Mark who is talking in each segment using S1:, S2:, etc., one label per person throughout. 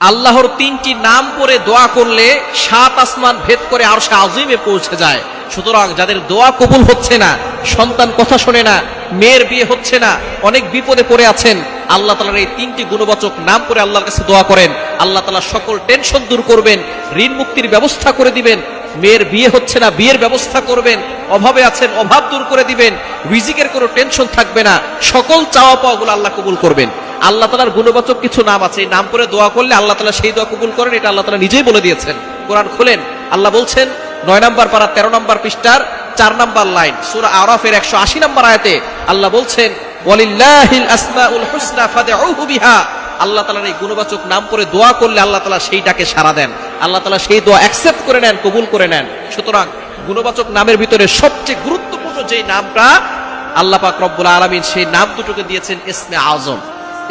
S1: আল্লাহর তিনটি নাম পরে দোয়া করলে সাত আসমান ভেদ করে আর সে আজিমে পৌঁছে যায়। সুতরাং যাদের দোয়া কবুল হচ্ছে না, সন্তান কথা শোনে না, মেয়ের বিয়ে হচ্ছে না, অনেক বিপদে পড়ে আছেন, আল্লাহ তালার এই তিনটি গুণবাচক নাম করে আল্লাহর কাছে দোয়া করেন। আল্লাহ তালা সকল টেনশন দূর করবেন, ঋণ মুক্তির ব্যবস্থা করে দিবেন, মেয়ের বিয়ে হচ্ছে না, বিয়ের ব্যবস্থা করবেন, অভাবে আছেন, অভাব দূর করে দিবেন, রিজিকের কোনো টেনশন থাকবে না, সকল চাওয়া পাওয়াগুলো আল্লাহ কবুল করবেন। আল্লাহ তালার গুণবাচক কিছু নাম আছে। এই নাম করে দোয়া করলে আল্লাহ তালা সেই দোয়া কবুল করেন, এটা আল্লাহ তালা নিজেই বলে দিয়েছেন। কোরআন খোলেন, আল্লাহ বলছেন, নয় নম্বর পারা, তেরো নম্বর পৃষ্ঠার চার নম্বর লাইন, সুরা আরফের একশো আশি নম্বর আয়াতে আল্লাহ বলছেন আল্লাহ তালার এই গুণবাচক নাম করে দোয়া করলে আল্লাহ তালা সেইটাকে সাড়া দেন। আল্লাহ তালা সেই দোয়া অ্যাকসেপ্ট করে নেন, কবুল করে নেন। সুতরাং গুণবাচক নামের ভিতরে সবচেয়ে গুরুত্বপূর্ণ যে নামটা আল্লাহ পাক রব্বুল আলমিন সেই নাম দুটোকে দিয়েছেন ইসমে আজম।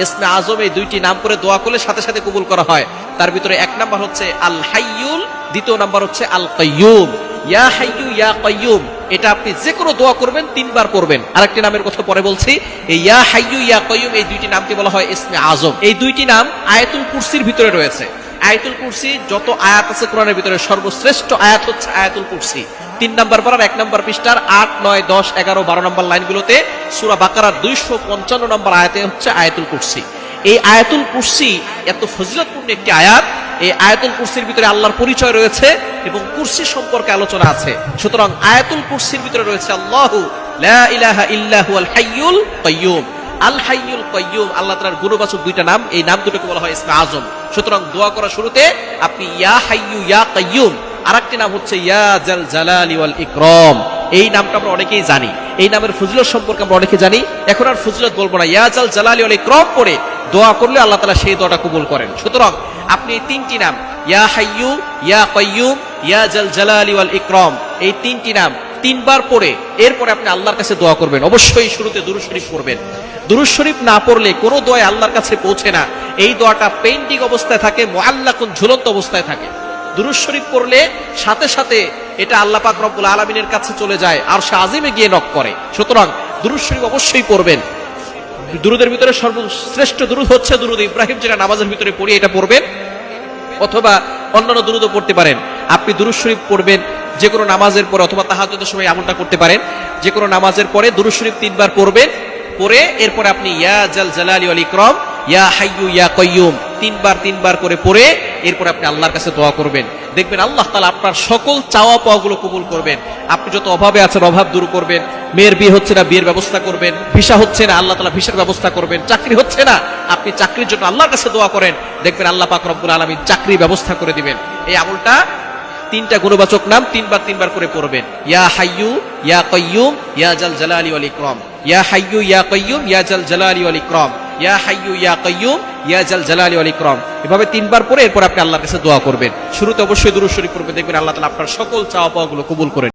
S1: ইসমে আজম এই দুইটি নাম করে দোয়া করলে সাথে সাথে কবুল করা হয়। তার ভিতরে এক নাম্বার হচ্ছে আল হাইয়ুল দ্বিতীয় নাম্বার হচ্ছে আল কয়ুম ইয়া হাইয়ু, ইয়া কয়ুম এটা আপনি যে কোনো দোয়া করবেন, তিনবার করবেন। আরেকটি নামের কথা পরে বলছি, এই ইয়া হাইয়ু, ইয়া কয়ুম এই দুইটি নামকে বলা হয় ইসমে আজম। এই দুইটি নাম আয়াতুল কুরসির ভিতরে রয়েছে। আয়াতুল কুরসি, যত আয়াত আছে কোরআনের ভিতরে সর্বশ্রেষ্ঠ আয়াত হচ্ছে আয়াতুল কুরসি। তিন নম্বর পারার এক নম্বর পৃষ্ঠার আট, নয়, দশ, এগারো, বারো নম্বর লাইনগুলোতে সুরা বাকারার দুইশো পঞ্চান্ন নম্বর আয়াতে হচ্ছে আয়াতুল কুরসি। এই আয়াতুল কুরসি এত ফজিলতপূর্ণ একটি আয়াত। এই আয়াতুল কুরসির ভিতরে আল্লাহর পরিচয় রয়েছে এবং কুরসি সম্পর্কে আলোচনা আছে। সুতরাং আয়াতুল কুরসির ভিতরে রয়েছে আল্লাহু লা ইলাহা ইল্লাহু আল হাইয়ুল কাইয়ুম। আল হাইয়ুল কাইয়ুম, আল্লাহ তাআলার গুণবাচক দুইটা নাম, এই নাম দুটোকে বলা হয় ইসমে আজম। সুতরাং দোয়া করার শুরুতে আপনি ইয়া হাইয়ু, ইয়া কাইয়ুম। আরেকটি নাম হচ্ছে ইয়া জাল জালালি ওয়াল ইকরাম। এই নামটা আমরা অনেকেই জানি। এই নামের ফজিলত সম্পর্কে আমরা অনেকে জানি। এখন আর ফজিলত বলব না। ইয়া জাল জালালি ওয়াল ইকরাম পড়ে দোয়া করলে আল্লাহ তাআলা সেই দোয়াটা কবুল করেন। সুতরাং আপনি এই তিনটি নাম, ইয়া হাইয়ু, ইয়া কাইয়ুম, ইয়া জাল জালালি ওয়াল ইকরাম, এই তিনটি নাম তিনবার পড়ে এরপরে আপনি আল্লাহর কাছে দোয়া করবেন। অবশ্যই শুরুতে দুরুদ শরীফ পড়বেন। দুরুদ শরীফ না পড়লে কোনো দোয়া আল্লাহর কাছে পৌঁছে না। এই দোয়াটা পেইন্টিং অবস্থায় থাকে মোয়াল্লাকুন ঝুলন্ত অবস্থায় থাকে। দুরুদ শরীফ পড়লে সাথে সাথে এটা আল্লাহ পাক রব্বুল আলমিনের কাছে চলে যায় আর সে আজিমে গিয়ে নক করে। সুতরাং দুরুদ শরীফ অবশ্যই পড়বেন। দুরুদের ভিতরে সর্বশ্রেষ্ঠ দুরুদ হচ্ছে দুরুদ ইব্রাহিম, যেটা নামাজের ভিতরে পড়ি এটা পড়বেন, অথবা অন্যান্য দুরুদও পড়তে পারেন। আপনি দুরুদ শরীফ পড়বেন, যে কোনো নামাজের পরে অথবা তাহাজুদের সময় এমনটা করতে পারেন, যে কোনো নামাজের পরে দুরুদ শরীফ তিনবার পড়বেন পরে এরপরে আপনি ইয়া জাল জালালি ওয়াল ইকরাম ইয়া হাইয়ু, ইয়া কাইয়ুম। তিনবার তিনবার করে পড়ে এরপরে আপনি আল্লাহর কাছে দোয়া করবেন। দেখবেন আল্লাহ তালা আপনার সকল চাওয়া পাওয়াগুলো কবুল করবেন। আপনি যত অভাবে আছেন, অভাব দূর করবেন। মেয়ের বিয়ে হচ্ছে না, বিয়ের ব্যবস্থা করবেন। ভিসা হচ্ছে না, আল্লাহ তালা ভিসার ব্যবস্থা করবেন। চাকরি হচ্ছে না, আপনি চাকরির জন্য আল্লাহর কাছে দোয়া করেন। দেখবেন আল্লাহ পাক রব্বুল আলামিন চাকরির ব্যবস্থা করে দিবেন। এই আমলটা তিনটা গুণবাচক নাম তিনবার তিনবার করে পড়বেন। ইয়া হাইয়ু, ইয়া কাইয়ুম, ইয়া জাল জালালি ওয়াল ইকরাম। ইয়া হাইয়ু, ইয়া কাইয়ুম, ইয়া জাল জালালি ওয়াল ইকরাম। ইয়া হাইয়ু ইয়া কাইয়ুম, ইয়া জাল জালালি আল ইকরাম। এভাবে তিনবার পরে এরপর আপনি আল্লাহর কাছে দোয়া করবেন। শুরুতে অবশ্যই দূর শরীফ পড়বেন দেখবেন আল্লাহ তাআলা আপনার সকল চাওয়া পাওয়াগুলো কবুল করেন